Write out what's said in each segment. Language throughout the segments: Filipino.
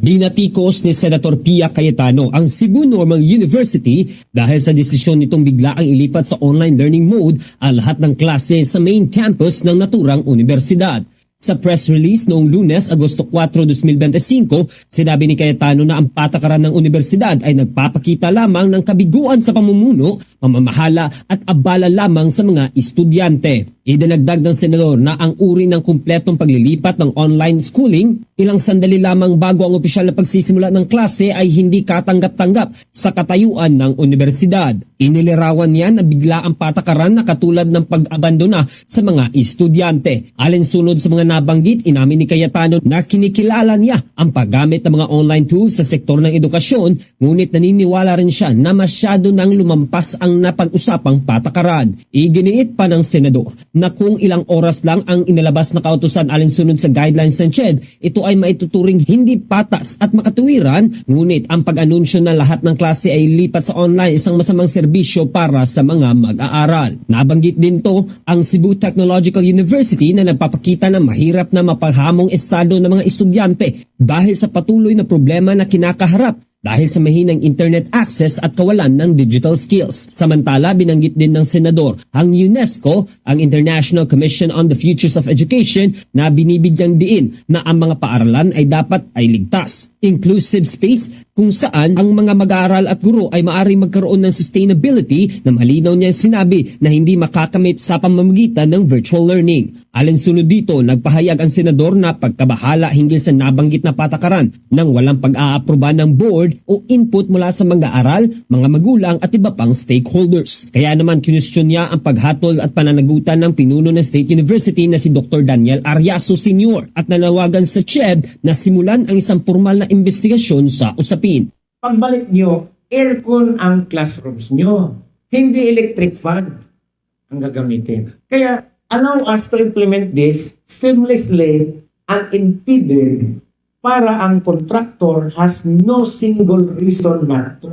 Dinatikos ni Senator Pia Cayetano ang Cebu Normal University dahil sa desisyon nitong bigla ang ilipat sa online learning mode ang lahat ng klase sa main campus ng naturang universidad. Sa press release noong lunes, Agosto 4, 2025, sinabi ni Cayetano na ang patakaran ng universidad ay nagpapakita lamang ng kabiguan sa pamumuno, pamamahala at abala lamang sa mga estudyante. Idinagdag ng senador na ang uri ng kumpletong paglilipat ng online schooling, ilang sandali lamang bago ang opisyal na pagsisimula ng klase ay hindi katanggap-tanggap sa katayuan ng universidad. Inilirawan niya na bigla ang patakaran na katulad ng pag-abandona sa mga estudyante. Alinsunod sa mga nabanggit, inamin ni Cayetano na kinikilala niya ang paggamit ng mga online tools sa sektor ng edukasyon, ngunit naniniwala rin siya na masyado nang lumampas ang napag-usapang patakaran. Iginiit pa ng senador na kung ilang oras lang ang inilabas na kautusan alinsunod sa guidelines ng CHED, ito ay maituturing hindi patas at makatuwiran, ngunit ang pag-anunsyo na lahat ng klase ay lipat sa online isang masamang serbisyo para sa mga mag-aaral. Nabanggit din to ang Cebu Technological University na nagpapakita na mahirap na mapaghamong estado ng mga estudyante dahil sa patuloy na problema na kinakaharap dahil sa mahinang internet access at kawalan ng digital skills. Samantala, binanggit din ng senador ang UNESCO, ang International Commission on the Futures of Education, na binibigyang diin na ang mga paaralan ay dapat ay ligtas. Inclusive space kung saan ang mga mag-aaral at guro ay maaaring magkaroon ng sustainability na malinaw niya sinabi na hindi makakamit sa pamamagitan ng virtual learning. Alinsunod dito, nagpahayag ang senador na pagkabahala hinggil sa nabanggit na patakaran ng walang pag-aaproba ng board o input mula sa mga aral, mga magulang at iba pang stakeholders. Kaya naman kinustyon niya ang paghatol at pananagutan ng pinuno ng State University na si Dr. Daniel Ariaso Sr. at nanawagan sa CHED na simulan ang isang formal na investigasyon sa usapin. pagbalik nyo, aircon ang classrooms nyo. Hindi electric fan ang gagamitin. Kaya, allow us to implement this seamlessly and unimpeded para ang contractor has no single reason not to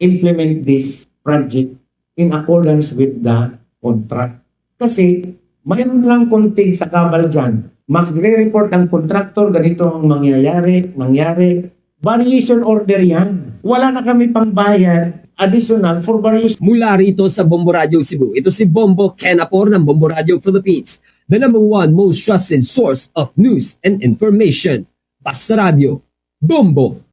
implement this project in accordance with the contract. Kasi, mayroon lang konting sakabal dyan. Magre-report ang contractor, ganito ang mangyayari, nangyari. Variation order yan. Wala na kami pangbayad additional for various Mula rito sa Bombo Radio Cebu, ito si Bombo Kenapor ng Bombo Radio Philippines, the number one most trusted source of news and information. Basta Radio, Bombo